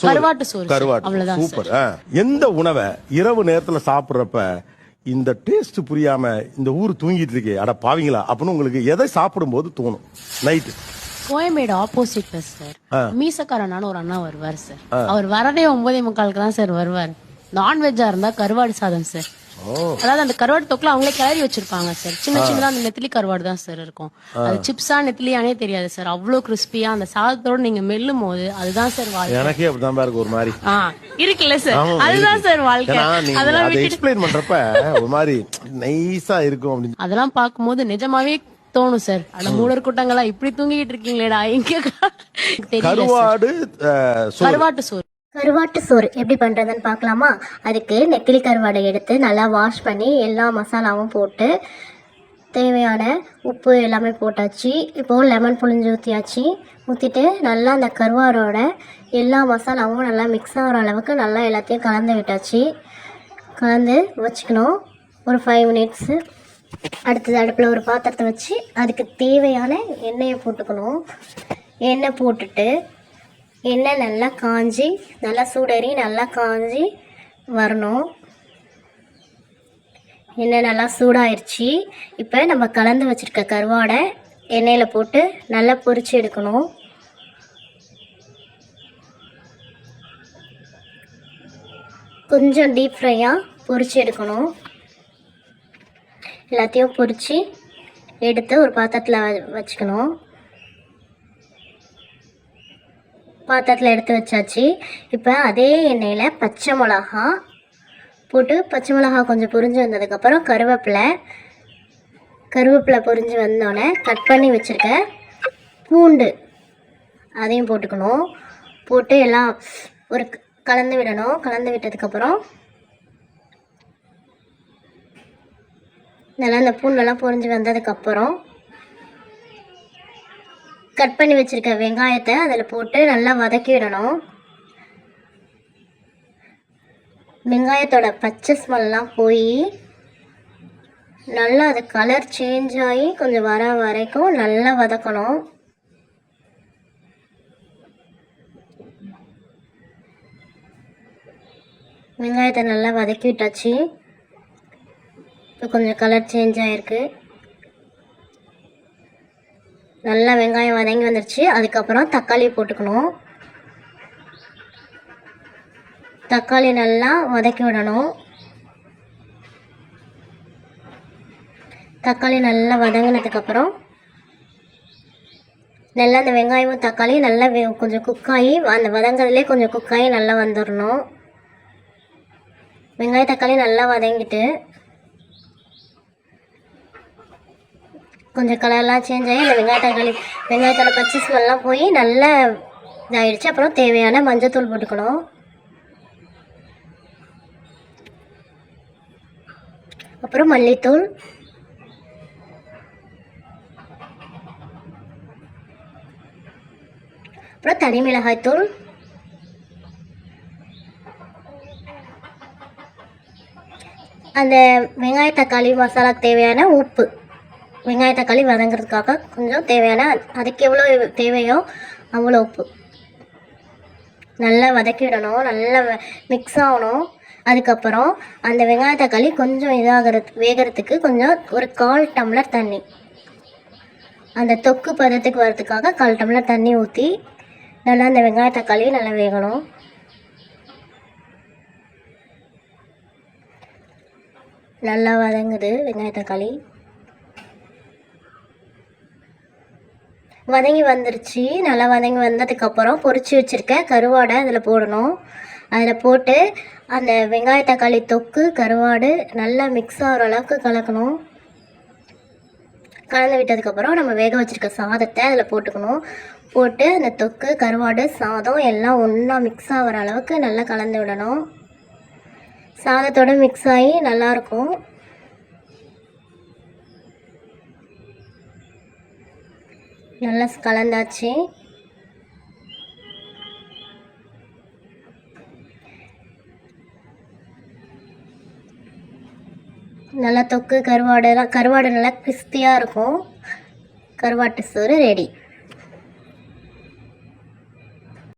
கருவாட்டு சோறு. கருவாட்டு சூப்பர். எந்த உணவை இரவு நேரத்துல சாப்பிடுறப்ப இந்த டேஸ்ட் புரியாம இந்த ஊர் தூங்கிட்டு இருக்கே அட பாவீங்களா? அப்படின்னு உங்களுக்கு எதை சாப்பிடும்போது தோணும்? நைட்டு கோயம்பேடு ஆப்போசிட்ல சார் மீசக்காரனான ஒரு அண்ணா வருவார் சார் அவர் வரதே ஒன்பதே முக்காலுக்கு தான் சார் வருவார். நான்வெஜ்ஜா இருந்தா கருவாடு சாதம் சார் அதாவது அந்த கருவாடு தொக்குல அவங்களே கிளறி வச்சிருப்பாங்க சார் சின்ன சின்னதா அந்த நெத்திலி கருவாடு தான் சார் இருக்கும். அது சிப்ஸா நெத்திலியானே தெரியாது சார் அவ்வளவு கிறிஸ்பியா அந்த சாதத்தோட நீங்க மெல்லும் போது அதுதான் சார் வாழ்க்கை. எனக்கே அப்படிதான் இருக்கு ஒரு மாதிரி. இருக்குல்ல சார் அதுதான். சார் வாழ்க்கை. அதெல்லாம் எக்ஸ்பிளைன் பண்றப்ப ஒரு மாதிரி நைஸா இருக்கும் அப்படின்னு. அதெல்லாம் பார்க்கும்போது நிஜமாவே தோணும் சார் அட மூடர் கூட்டங்களா இப்படி தூங்கிட்டு இருக்கீங்களேடா சார். கருவாடு கருவாட்டு சோறு. கருவாட்டு சோறு எப்படி பண்ணுறதுன்னு பார்க்கலாமா? அதுக்கு நெத்திலி கருவாடை எடுத்து நல்லா வாஷ் பண்ணி எல்லா மசாலாவும் போட்டு தேவையான உப்பு எல்லாமே போட்டாச்சு. இப்போது லெமன் புழிஞ்சு ஊற்றியாச்சு ஊற்றிட்டு நல்லா அந்த கருவாடோட எல்லா மசாலாவும் நல்லா மிக்ஸ் ஆகிற அளவுக்கு நல்லா எல்லாத்தையும் கலந்து விட்டாச்சு. கலந்து வச்சுக்கணும். ஒரு ஃபைவ் மினிட்ஸு அடுத்தது அடுப்பில் ஒரு பாத்திரத்தை வச்சு அதுக்கு தேவையான எண்ணெயை போட்டுக்கணும். எண்ணெய் போட்டுட்டு எண்ணெய் நல்லா காஞ்சி நல்லா சூடறி நல்லா காஞ்சி வரணும். எண்ணெய் நல்லா சூடாயிருச்சு. இப்போ நம்ம கலந்து வச்சுருக்க கருவாடை எண்ணெயில் போட்டு நல்லா பொரிச்சு எடுக்கணும். கொஞ்சம் டீப் ஃப்ரையாக பொரிச்சு எடுக்கணும். எல்லாத்தையும் பொரித்து எடுத்து ஒரு பாத்திரத்தில் வ வச்சுக்கணும். பாத்திரத்தில் எடுத்து வச்சாச்சு. இப்போ அதே எண்ணெயில் பச்சை மிளகா போட்டு பச்சை மிளகா கொஞ்சம் பொரிஞ்சு வந்ததுக்கப்புறம் கருவேப்பிலை கருவேப்பிலை பொரிஞ்சு வந்தோடனே கட் பண்ணி வச்சுருக்க பூண்டு அதையும் போட்டுக்கணும். போட்டு எல்லாம் ஒரு கலந்து விடணும். கலந்து விட்டதுக்கப்புறம் நல்லா இந்த பூண்டெல்லாம் பொரிஞ்சு வந்ததுக்கப்புறம் கட் பண்ணி வச்சுருக்க வெங்காயத்தை அதில் போட்டு நல்லா வதக்கிடணும் வெங்காயத்தோட பச்சை ஸ்மெல்லாம் போய் நல்லா அது கலர் சேஞ்ச் ஆகி கொஞ்சம் வர வரைக்கும் நல்லா வதக்கணும். வெங்காயத்தை நல்லா வதக்கி விட்டாச்சு. இப்போ கொஞ்சம் கலர் சேஞ்ச் ஆகிருக்கு நல்லா வெங்காயம் வதங்கி வந்துருச்சு. அதுக்கப்புறம் தக்காளி போட்டுக்கணும். தக்காளி நல்லா வதக்கி விடணும். தக்காளி நல்லா வதங்கினதுக்கப்புறம் நல்லா அந்த வெங்காயமும் தக்காளி நல்லா வெ கொஞ்சம் குக்காகி அந்த வதங்கிறதுலே கொஞ்சம் குக்காகி நல்லா வந்துடணும் வெங்காய தக்காளி நல்லா வதங்கிட்டு கொஞ்சம் கலர்லாம் சேஞ்ச் ஆகி அந்த வெங்காய தக்காளி வெங்காயத்தோட பச்சை ஸ்மெல்லாம் போய் நல்லா இதாகிடுச்சு அப்புறம் தேவையான மஞ்சத்தூள் போட்டுக்கணும். அப்புறம் மல்லித்தூள். அப்புறம் தனி மிளகாய் தூள் அந்த வெங்காய தக்காளி மசாலாக்கு தேவையான உப்பு. வெங்காய தக்காளி வதங்குறதுக்காக கொஞ்சம் தேவையான அதுக்கு எவ்வளோ தேவையோ அவ்வளோ உப்பு. நல்லா வதக்கிடணும் நல்லா மிக்ஸ் ஆகணும். அதுக்கப்புறம் அந்த வெங்காய தக்காளி கொஞ்சம் இதாகிறது வேகிறதுக்கு கொஞ்சம் ஒரு கால் டம்ளர் தண்ணி. அந்த தொக்கு பதத்துக்கு வரதுக்காக கால் டம்ளர் தண்ணி ஊற்றி நல்லா அந்த வெங்காய தக்காளி நல்லா வேகணும். நல்லா வதங்குது வெங்காய தக்காளி வதங்கி வந்துருச்சு. நல்லா வதங்கி வந்ததுக்கப்புறம் பொறிச்சு வச்சுருக்க கருவாடை அதில் போடணும். அதில் போட்டு அந்த வெங்காய தக்காளி தொக்கு கருவாடு நல்லா மிக்ஸ் ஆகிற அளவுக்கு கலக்கணும். கலந்து விட்டதுக்கப்புறம் நம்ம வேக வச்சுருக்க சாதத்தை அதில் போட்டுக்கணும். போட்டு அந்த தொக்கு கருவாடு சாதம் எல்லாம் ஒன்றா மிக்ஸ் ஆகிற அளவுக்கு நல்லா கலந்து விடணும். சாதத்தோட மிக்ஸ் ஆகி நல்லாயிருக்கும் நல்லா கலந்தாச்சு. நல்லா தொக்கு கருவாடெல்லாம் கருவாடு நல்லா கிறிஸ்பியாக இருக்கும். கருவாட்டு சோறு ரெடி